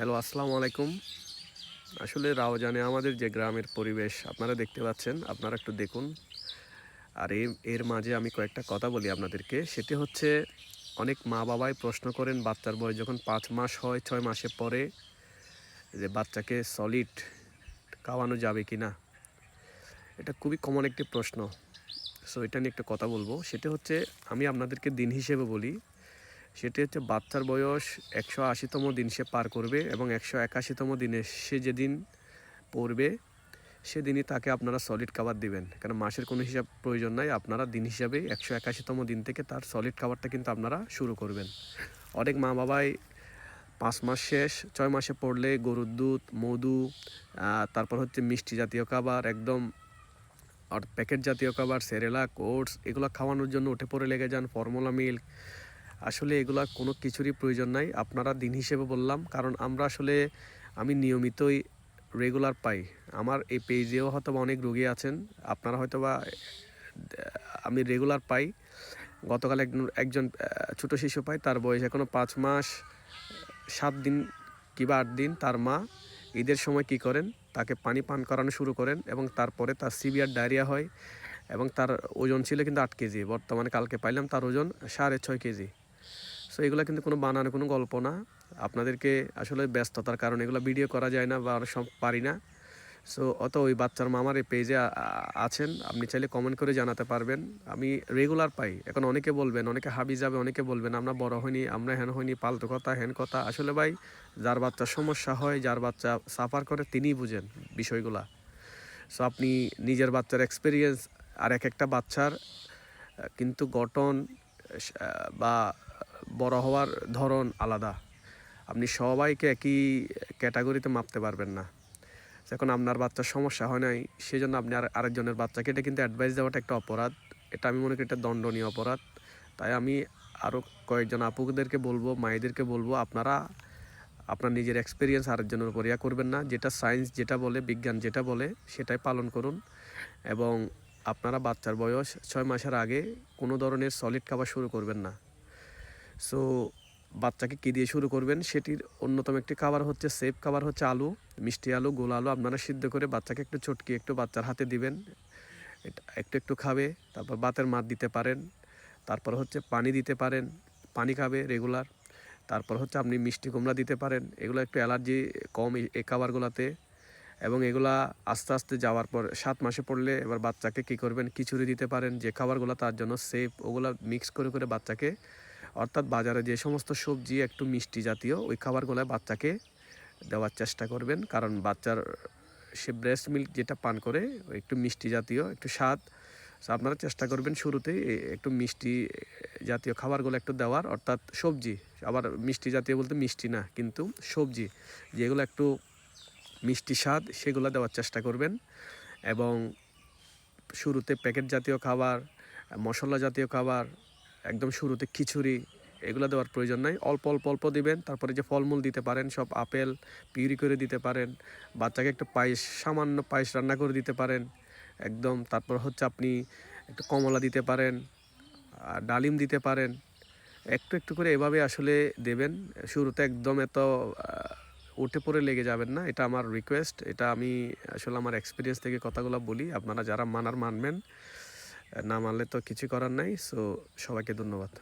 Hello, আসসালামু আলাইকুম। আসলে রাওজানে আমাদের যে গ্রামের পরিবেশ, আপনারা দেখতে পাচ্ছেন, আপনারা একটু দেখুন। আর এর মাঝে আমি কয়েকটা কথা বলি আপনাদেরকে। সেটি হচ্ছে, অনেক মা বাবাই প্রশ্ন করেন বাচ্চার বয়স যখন পাঁচ মাস হয়, ছয় মাসে পরে যে বাচ্চাকে সলিড খাওয়ানো যাবে কি না এটা খুবই কমন একটি প্রশ্ন। সো এটা নিয়ে একটা কথা বলব। সেটা হচ্ছে, আমি আপনাদেরকে দিন হিসেবে বলি সেটি হচ্ছে বাচ্চার বয়স একশো আশিতম দিন সে পার করবে এবং একশো একাশিতম দিনে সে যেদিন পড়বে, সেদিনই তাকে আপনারা সলিড খাবার দিবেন। কারণ মাসের কোনো হিসাব প্রয়োজন নাই, আপনারা দিন হিসাবে একশো একাশিতম দিন থেকে তার সলিড খাবারটা কিন্তু আপনারা শুরু করবেন। অনেক মা বাবাই পাঁচ মাস শেষ, ছয় মাসে পড়লে গরুর দুধ, মধু তারপর হচ্ছে মিষ্টি জাতীয় খাবার, একদম আর প্যাকেট জাতীয় খাবার, সেরেলা ওটস এগুলো খাওয়ানোর জন্য উঠে পড়ে লেগে যান ফর্মুলা মিল্ক আসলে এগুলা কোনো কিছুরই প্রয়োজন নাই। আপনারা দিন হিসেবে বললাম, কারণ আমরা আসলে, আমি নিয়মিতই রেগুলার পাই। আমার এই পেজেও হয়তো অনেক রোগী আছেন, আপনারা হয়তো বা আমি রেগুলার পাই। গতকাল একজন একজন ছোট শিশু পাই, তার বয়স এখনও পাঁচ মাস, সাত দিন কিংবা আট দিন তার মা ঈদের সময় কি করেন? তাকে পানি পান করানো শুরু করেন এবং তারপরে তার সিভিয়ার ডায়রিয়া হয় এবং তার ওজন ছিল কিন্তু আট কেজি। বর্তমানে কালকে পাইলাম তার ওজন সাড়ে ছয় কেজি। সো এগুলো কিন্তু কোনো বানানো কোনো গল্প না। আপনাদেরকে আসলে ব্যস্ততার কারণে এগুলো ভিডিও করা যায় না বা সব পারি না। সো অত ওই বাচ্চার মামার এই পেজে আছেন। আপনি চাইলে কমেন্ট করে জানাতে পারবেন। আমি রেগুলার পাই। এখন অনেকে বলবেন, অনেকে হাবি যাবে, অনেকে বলবেন, আমরা বড় হইনি, আমরা হেন হইনি, পালতু কথা, হেন কথা। আসলে ভাই, যার বাচ্চার সমস্যা হয়, যার বাচ্চা সাফার করে, তিনিই বুঝেন বিষয়গুলা। সো আপনি নিজের বাচ্চার এক্সপিরিয়েন্স আর এক একটা বাচ্চার কিন্তু গঠন বা বড় হওয়ার ধরন আলাদা। আপনি সবাইকে একই ক্যাটাগরিতে মাপতে পারবেন না। এখন আপনার বাচ্চার সমস্যা হয় নাই সেই জন্য আপনি আর আরেকজনের বাচ্চাকে, এটা কিন্তু অ্যাডভাইস দেওয়াটা একটা অপরাধ। এটা আমি মনে করি এটা দণ্ডনীয় অপরাধ। তাই আমি আরও কয়েকজন আপুদেরকে বলব, মায়েদেরকে বলব, আপনারা আপনার নিজের এক্সপিরিয়েন্স আরেকজনের উপর ইয়া করবেন না। যেটা সায়েন্স যেটা বলে, বিজ্ঞান যেটা বলে, সেটাই পালন করুন। এবং আপনারা বাচ্চার বয়স ছয় মাসের আগে কোনো ধরনের সলিড খাবার শুরু করবেন না। সো বাচ্চাকে কী দিয়ে শুরু করবেন? সেটির অন্যতম একটি খাবার হচ্ছে সেফ খাবার হচ্ছে আলু, মিষ্টি আলু, গোল আলু। আপনারা সিদ্ধ করে বাচ্চাকে একটু চটকি একটু বাচ্চার হাতে দিবেন। একটু একটু খাবে, তারপর বাতের মাত দিতে পারেন। তারপর হচ্ছে পানি দিতে পারেন, পানি খাবে রেগুলার তারপর হচ্ছে আপনি মিষ্টি কুমড়া দিতে পারেন। এগুলো একটু অ্যালার্জি কম এই খাবারগুলোতে এবং এগুলা আস্তে আস্তে যাওয়ার পর সাত মাসে পড়লে এবার বাচ্চাকে কি করবেন? খিচুড়ি দিতে পারেন। যে খাবারগুলো তার জন্য সেফ ওগুলা মিক্স করে করে বাচ্চাকে অর্থাৎ বাজারে যে সমস্ত সবজি, একটু মিষ্টি জাতীয়, ওই খাবারগুলো বাচ্চাকে দেওয়ার চেষ্টা করবেন। কারণ বাচ্চার সে ব্রেস্ট মিল্ক যেটা পান করে একটু মিষ্টি জাতীয়, একটু স্বাদ। আপনারা চেষ্টা করবেন শুরুতেই একটু মিষ্টি জাতীয় খাবারগুলো একটু দেওয়ার। অর্থাৎ সবজি, আবার মিষ্টি জাতীয় বলতে মিষ্টি না, কিন্তু সবজি, যেগুলো একটু মিষ্টি স্বাদ, সেগুলো দেওয়ার চেষ্টা করবেন। এবং শুরুতে প্যাকেট জাতীয় খাবার, মশলা জাতীয় খাবার একদম শুরুতে খিচুড়ি, এগুলো দেওয়ার প্রয়োজন নাই। অল্প অল্প অল্প দিবেন, তারপরে যে ফলমূল দিতে পারেন, সব আপেল পিউরি করে দিতে পারেন, বাচ্চাকে একটু পায়েস, সামান্য পায়েস রান্না করে দিতে পারেন, একদম। তারপর হচ্ছে আপনি একটু কমলা দিতে পারেন আর ডালিম দিতে পারেন, একটু একটু করে এভাবে আসলে দেবেন। শুরুতে একদম এত উঠে পড়ে লেগে যাবেন না, এটা আমার রিকোয়েস্ট এটা আমি আসলে আমার এক্সপিরিয়েন্স থেকে কথাগুলো বলি, আপনারা যারা মানার মানবেন না মানলে তো কিছু করার নাই সো সবাইকে ধন্যবাদ।